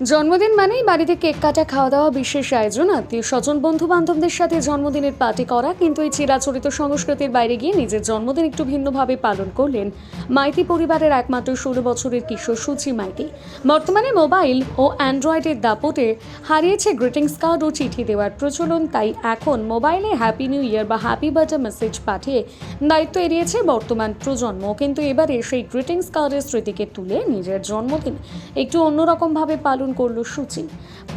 জন্মদিন মানেই বাড়িতে কেক কাটা খাওয়া দাওয়া বিশেষ আয়োজন, আত্মীয় স্বজন বন্ধু বান্ধবদের সাথে জন্মদিনের পার্টি করা, কিন্তু এই চিরাচরিত সংস্কৃতির বাইরে গিয়ে নিজের জন্মদিন একটু ভিন্নভাবে পালন করলেন মাইতি পরিবারের একমাত্র ষোলো বছরের কিশোর সুচি মাইতি। বর্তমানে মোবাইল ও অ্যান্ড্রয়েডের দাপটে হারিয়েছে গ্রিটিংস কার্ড ও চিঠি দেওয়ার প্রচলন, তাই এখন মোবাইলে হ্যাপি নিউ ইয়ার বা হ্যাপি বার্থডে মেসেজ পাঠিয়ে দায়িত্ব এড়িয়েছে বর্তমান প্রজন্ম। কিন্তু এবারে সেই গ্রিটিংস কার্ডের স্মৃতিকে তুলে নিজের জন্মদিন একটু অন্যরকমভাবে পালন করল সুচি।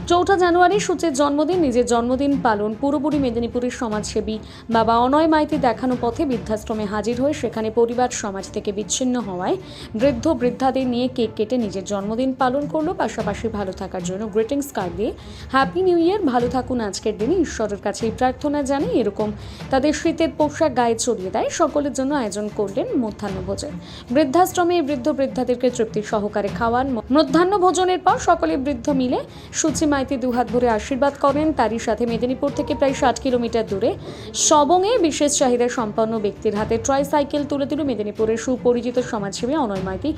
চৌঠা জানুয়ারি সূচের জন্মদিন, নিজের জন্মদিন পালন পুরোপুরি মেদিনীপুরের সমাজসেবী বাবা অনয় মাইতি দেখানো পথে বৃদ্ধাশ্রমে হাজির হয়ে সেখানে পরিবার সমাজ থেকে বিচ্ছিন্ন হওয়ায় বৃদ্ধ বৃদ্ধাদের নিয়ে কেক কেটে নিজের জন্মদিন পালন করল। পাশাপাশি ভালো থাকার জন্য গ্রিটিংস কার্ড দিয়ে হ্যাপি নিউ ইয়ার ভালো থাকুন আজকের দিনে ঈশ্বরের কাছে প্রার্থনা জানিয়ে এরকম তাদের শীতের পোশাক গায়ে চড়িয়ে দেয়। সকলের জন্য আয়োজন করলেন মধ্যাহ্ন ভোজন। বৃদ্ধাশ্রমে বৃদ্ধ বৃদ্ধাদেরকে তৃপ্তি সহকারে খাওয়ান। মধ্যাহ্ন ভোজনের পর সকলে বৃদ্ধ মিলে সুচি মাইতি দুহাত ভরে আশীর্বাদ করেন। তারই সাথে মেদিনীপুর থেকে প্রায় ষাট কিলোমিটার দূরে সবংয়ে বিশেষ চাহিদা সম্পন্ন ব্যক্তির হাতে ট্রাইসাইকেল তুলে দিল মেদিনীপুরের সুপরিচিত সমাজসেবী অনয় মাইতি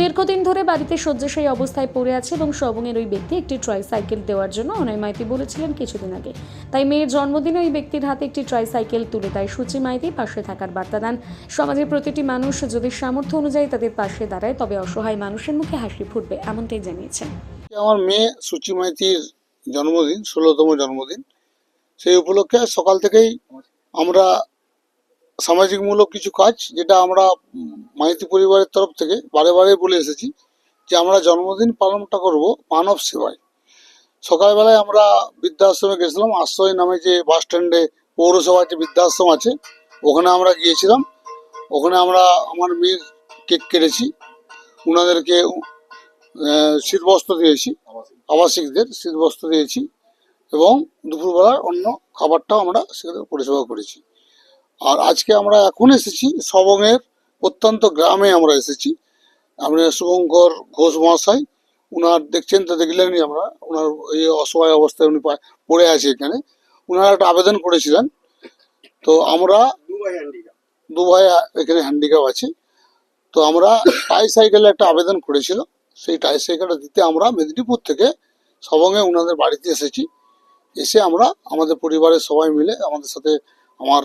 দীর্ঘদিন ধরে বাড়িতে শয্যাশায়ী অবস্থায় পড়ে আছে এবং সবংয়ের ওই ব্যক্তি একটি ট্রাইসাইকেল দেওয়ার জন্য অনয় মাইতি বলেছিলেন কিছুদিন আগে। তাই মেয়ের জন্মদিনে ওই ব্যক্তির হাতে একটি ট্রাইসাইকেল তুলে দেয় সুচি মাইতি, পাশে থাকার বার্তা দেন। সমাজের প্রতিটি মানুষ যদি সামর্থ্য অনুযায়ী তাদের পাশে দাঁড়ায়, তবে অসহায় মানুষের মুখে হাসি ফুটবে, এমনটাই জানিয়েছেন। আমার মেয়ে সুচি মাইতির জন্মদিন, ষোলোতম জন্মদিন। সেই উপলক্ষে সকাল থেকেই আমরা সামাজিকমূলক কিছু কাজ, যেটা আমরা মাইতি পরিবারের তরফ থেকে বারে বারে বলে এসেছি যে আমরা জন্মদিন পালনটা করব মানব সেবায়। সকালবেলায় আমরা বৃদ্ধাশ্রমে গেছিলাম, আশ্রয় নামে যে বাস স্ট্যান্ডে পৌরসভার যে বৃদ্ধাশ্রম আছে, ওখানে আমরা গিয়েছিলাম। ওখানে আমরা, আমার মেয়ের কেক কেটেছি। ওনাদেরকে শীতবস্ত্র দিয়েছি। আবাসিকদের শীতবস্ত্র দিয়েছি এবং দুপুরবেলার অন্য খাবারটাও আমরা সেখানে পরিষেবা করেছি। আর আজকে আমরা এখন এসেছি সবংয়ের অত্যন্ত গ্রামে আমরা এসেছি। আমরা শুভঙ্কর ঘোষ মহাশয়, উনার দেখছেন তো দেখলেনই আমরা ওনার এই অসহায় অবস্থায় উনি পড়ে আছে এখানে। উনারা একটা আবেদন করেছিলেন। তো আমরা দু ভাই এখানে হ্যান্ডিক্যাপ আছে। তো আমরা সাইকেলে একটা আবেদন করেছিল। সেই টাই সাইকেলটা দিতে আমরা মেদিনীপুর থেকে সবঙ্গে ওনাদের বাড়িতে এসেছি। এসে আমরা আমাদের পরিবারের সবাই মিলে আমাদের সাথে আমার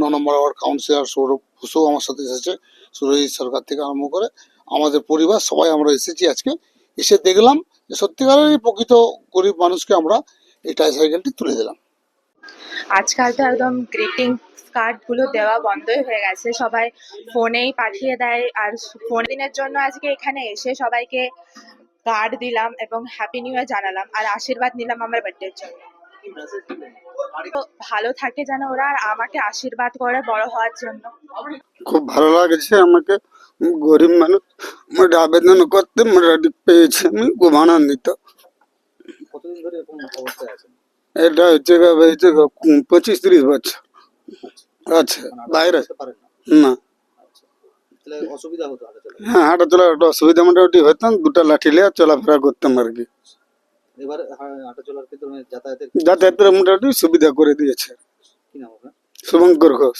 ন নম্বর ওয়ার্ড কাউন্সিলর সৌরভ বসু আমার সাথে এসেছে, সুরজিৎ সরকার থেকে আরম্ভ করে আমাদের পরিবার সবাই আমরা এসেছি আজকে। এসে দেখলাম যে সত্যিকারেরই প্রকৃত গরিব মানুষকে আমরা এই টাই সাইকেলটি তুলে দিলাম। আজকাল তো একদম গ্রিটিং কার্ডগুলো দেওয়া বন্ধই হয়ে গেছে। সবাই ফোনেই পাঠিয়ে দেয় আর ফোন দিনের জন্য আজকে এখানে এসে সবাইকে কার্ড দিলাম এবং হ্যাপি নিউ ইয়ার জানালাম আর আশীর্বাদ নিলাম আমার বার্থডের জন্য। ভালো থাকে যেন ওরা আর আমাকে আশীর্বাদ করে বড় হওয়ার জন্য। খুব ভালো লাগছে আমাকে। গরিব মানুষ মোটা আবেদন করতে মোটামুটি পেয়েছি আমি খুব আনন্দিত। কতদিন ধরে এরকম অবস্থায় আছেন? এটা হচ্ছে হচ্ছে পঁচিশ তিরিশ বছর। আচ্ছা বাইরে। না। না তাহলে অসুবিধা হতো হাঁটা চলা হ্যাঁ হাঁটা চলা একটু অসুবিধা মোটামুটি হতাম দুটা লাঠি লিয়ে চলাফেরা করতাম আর কি। এবার হা- হাঁটা ক্ষেত্রে মানে যাতায়াতের মোটামুটি সুবিধা করে দিয়েছে। শুভঙ্কর ঘোষ।